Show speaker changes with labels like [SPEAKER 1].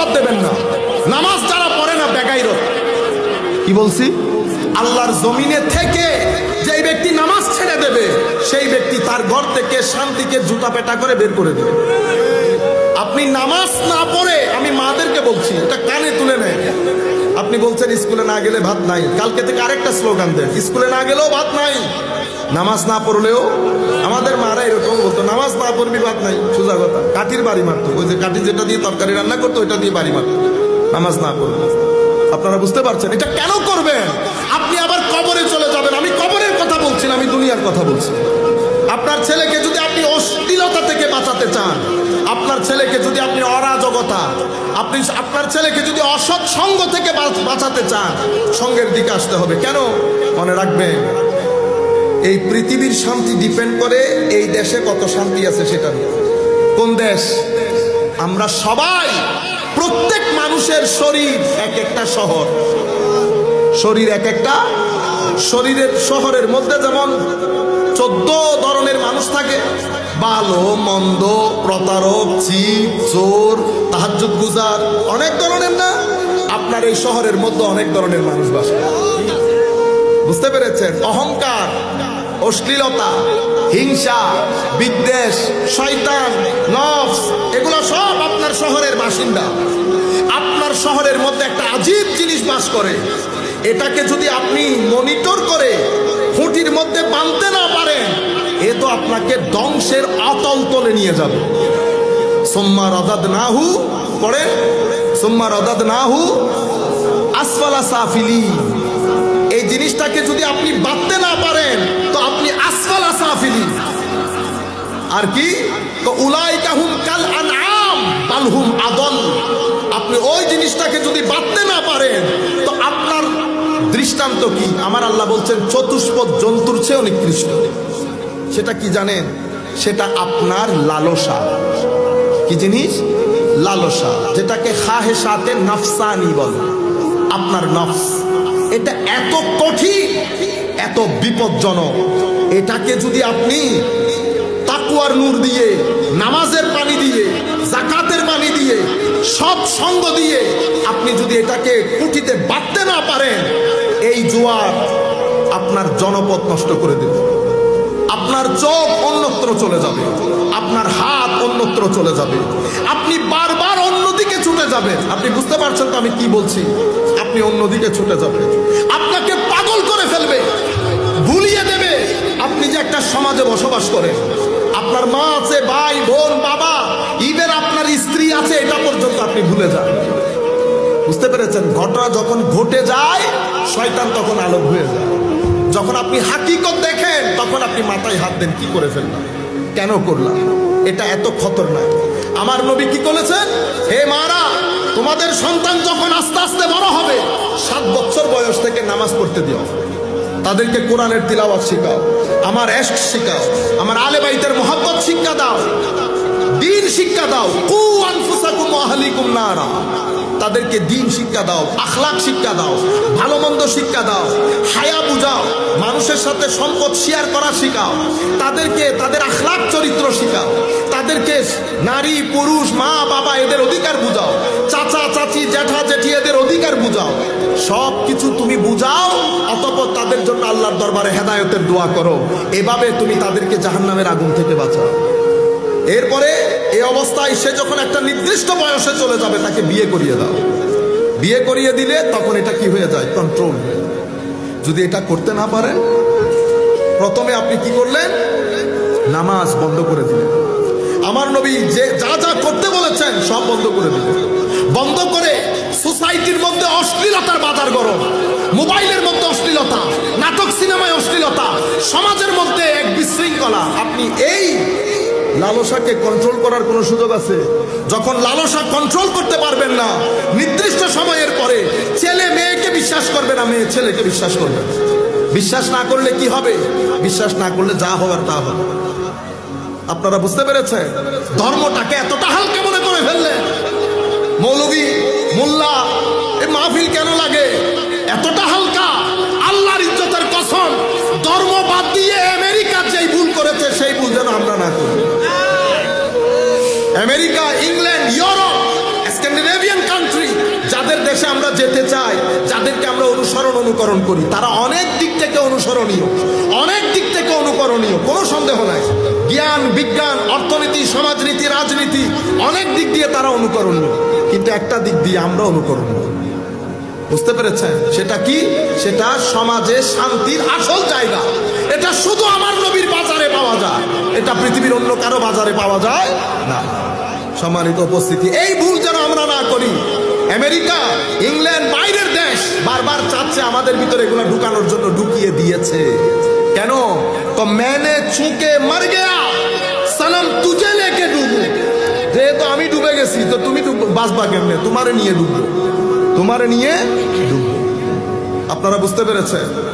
[SPEAKER 1] বাদ দেবেন না। নামাজ যারা পড়ে না বেগাইর কি বলছি? আল্লাহর জমিনে থেকে যেই ব্যক্তি নামাজ ছেড়ে দেবে, সেই ব্যক্তি তার ঘর থেকে শান্তিকে জুতা পেটা করে বের করে দেবে। আপনি নামাজ না পড়ে আমি মাদেরকে বলছি, এটা কানে তুলে নেয়। আপনি বলছেন স্কুলে না গেলে ভাত নাই। কালকে থেকে আরেকটা স্লোগান দেন, স্কুলে না গেলেও ভাত নাই। নামাজ না পড়লেও আমাদের মারা এরকম বলতো, নামাজ না পড়বি, ভাত নাই। সোজা কথা, কাঠির বাড়ি মারতো। ওই যে কাঠি যেটা দিয়ে তরকারি রান্না করতো, ওইটা দিয়ে বাড়ি মারতো। নামাজ না পড়বে আপনারা বুঝতে পারছেন, এটা কেন করবেন? আপনি আবার কবরে চলে যাবেন। আমি কবরের কথা বলছি না, আমি দুনিয়ার কথা বলছি। আপনার ছেলেকে যদি আপনি অশ্লীলতা থেকে বাঁচাতে চান, আপনার ছেলেকে যদি আপনি অরাজকতা, আপনি আপনার ছেলেকে যদি অসৎ সঙ্গ থেকে বাঁচ- বাঁচাতে চান, সঙ্গের দিকে আসতে হবে। কেন? মনে রাখবেন, এই পৃথিবীর শান্তি ডিপেন্ড করে এই দেশে কত শান্তি আছে সেটা কোন দেশ? আমরা সবাই, প্রত্যেক মানুষের শরীর এক একটা শহর। শরীর এক একটা। শরীরের শহরের মধ্যে যেমন চোদ্দ ধরনের মানুষ থাকে ভালো মন্দ, প্রতারক, চিপ, চোর তাহাজুদ গুজার, অনেক ধরনের না? আপনার এই শহরের মধ্যে অনেক ধরনের মানুষ বাস বুঝতে পেরেছেন? অহংকার, অশ্লীলতা, হিংসা, বিদ্বেষ, শয়তান, নফস, এগুলো সব আপনার শহরের বাসিন্দা। আপনার শহরের মধ্যে একটা আজীব জিনিস বাস করে। এটাকে যদি আপনি মনিটর করে খুঁটির মধ্যে বাঁধতে না পারেন, এ তো আপনাকে ধ্বংসের অতল তলে নিয়ে যাবে। সোম্মা রদাদ নাহু পড়েন, সোম্মা রদাদ নাহু আসফালা সাফিলি। এই জিনিসটাকে যদি আপনি বাঁধতে না পারেন, তো আপনি আসফালা সাফিলি। আর কি? তো উলাইকা হুম কাল আনআম, বাল হুম আদল আপনি ওই জিনিসটাকে যদি বাঁধতে না পারেন তো আপনার দৃষ্টান্ত কি আমার আল্লাহ বলছেন, চতুষ্পদ জন্তুর চেয়ে নিকৃষ্ট। সেটা কি জানেন? সেটা আপনার লালসা। কি জিনিস? লালসা, যেটাকে খাহে সাথে নফসানি বলে। আপনার নফস। এটা এত কঠিন, এত বিপজ্জনক। এটাকে যদি আপনি তাকুয়ার নূর দিয়ে, নামাজের পানি দিয়ে জাকাতের পানি দিয়ে সৎ সঙ্গ দিয়ে আপনি যদি এটাকে কুটিতে বাঁধতে না পারেন এই জোয়ার আপনার জনপদ নষ্ট করে দেবে। আপনার চোখ অন্যত্র চলে যাবে। আপনার হাত অন্যত্র চলে যাবে। আপনি বারবার অন্যদিকে ছুটে যাবেন। আপনি বুঝতে পারছেন তো আমি কি বলছি? আপনি অন্যদিকে ছুটে যাবেন। আপনাকে পাগল করে ফেলবে। ভুলিয়ে দেবে। আপনি যে একটা সমাজে বসবাস করেন। আপনার মা আছে, ভাই, বোন, বাবা ইভেন আপনার স্ত্রী আছে, এটা পর্যন্ত আপনি ভুলে যান। বুঝতে পেরেছেন? ঘটনা যখন ঘটে যায় শয়তান তখন আলোক হয়ে যায়। যখন আপনি হাকিকত দেখেন, তখন আপনি মাথায় হাত দেন, কি করে ফেললাম? কেন করলাম? এটা এত খতরনাক। আমার নবী কি করেছেন? হে মারা, তোমাদের সন্তান যখন আস্তে আস্তে বড় হবে, সাত বছর বয়স থেকে নামাজ পড়তে দিও। তাদেরকে কোরআনের তিলাওয়াত শেখাও, আমার এস্ক শেখাও, আমার আলে বাইতের মহব্বত শিক্ষা দাও, দিন শিক্ষা দাও আহলিকুম নারা। তাদেরকে দিন শিক্ষা দাও, আখলাক শিক্ষা দাও ভালো মন্দ শিক্ষা দাও, হায়া বুঝাও, মানুষের সাথে সম্পদ শেয়ার করা শেখাও, তাদেরকে, তাদের আখলাক চরিত্র শেখাও, তাদেরকে নারী, পুরুষ, মা, বাবা, এদের অধিকার বুঝাও, চাচা, চাচি, জ্যাঠা জেঠি এদের অধিকার বুঝাও সব কিছু তুমি বুঝাও, অতপর তাদের জন্য আল্লাহর দরবারে হেদায়তের দোয়া করো, এভাবে তুমি তাদেরকে জাহান্নামের আগুন থেকে বাঁচাও। এরপরে এই অবস্থায় সে যখন একটা নির্দিষ্ট বয়সে চলে যাবে, তাকে বিয়ে করিয়ে দাও। বিয়ে করিয়ে দিলে তখন এটা কি হয়ে যায়? কন্ট্রোল যদি এটা করতে না পারেন, প্রথমে আপনি কি করলেন? নামাজ বন্ধ করে দিলেন। আমার নবী যে যা যা করতে বলেছেন, সব বন্ধ করে দিলেন। বন্ধ করে সোসাইটির মধ্যে অশ্লীলতার বাজার গরম, মোবাইলের মধ্যে অশ্লীলতা, নাটক সিনেমায় অশ্লীলতা, সমাজের মধ্যে এক বিশৃঙ্খলা। আপনি এই লালসাকে কন্ট্রোল করার কোনো সুযোগ আছে? যখন লালসা কন্ট্রোল করতে পারবেন না, নির্দিষ্ট সময়ের পরে ছেলে মেয়েকে বিশ্বাস করবে না, মেয়ে ছেলেকে বিশ্বাস করবে বিশ্বাস না করলে কি হবে? বিশ্বাস না করলে যা হওয়ার তা হবে। আপনারা বুঝতে পেরেছেন? ধর্মটাকে এতটা হালকা মনে করে ফেললেন মৌলবী মোল্লা, এ মাহফিল কেন লাগে? এতটা হালকা? আল্লাহর ইজ্জতের কসম, ধর্ম বাদ দিয়ে আমেরিকা যেই ভুল করেছে, সেই ভুল যেন আমরা না করি। America, England, Europe, Scandinavian country যাদের দেশে আমরা যেতে চাই, যাদেরকে আমরা অনুসরণ অনুকরণ করি, তারা অনেক দিক থেকে অনুসরণীয়, অনেক দিক থেকে অনুকরণীয়, কোনো সন্দেহ নাই। জ্ঞান, বিজ্ঞান, অর্থনীতি, সমাজনীতি, রাজনীতি, অনেক দিক দিয়ে তারা অনুকরণীয়, কিন্তু একটা দিক দিয়ে আমরা অনুকরণীয়। বুঝতে পেরেছেন? সেটা কি? সেটা সমাজে শান্তির আসল জায়গা। এটা শুধু আমার নবীর বাজারে পাওয়া যায়, এটা পৃথিবীর অন্য কারও বাজারে পাওয়া যায় না। সম্মানিত উপস্থিতি। এই ভুল যেন আমরা না করি। আমেরিকা, ইংল্যান্ড, বাইরের দেশ বারবার চাচ্ছে আমাদের ভিতরে এগুলো ঢুকানোর জন্য ঢুকিয়ে দিয়েছে। কেন? তো मैंने চুকে মার গেয়া। সনম তুঝে লেকে ডুবো। যেহেতু আমি ডুবে গেছি, তো তুমি বাঁচবা কেমনে? তোমারে নিয়ে ডুববো। তোমারে নিয়ে ডুববো। আপনারা বুঝতে পেরেছেন?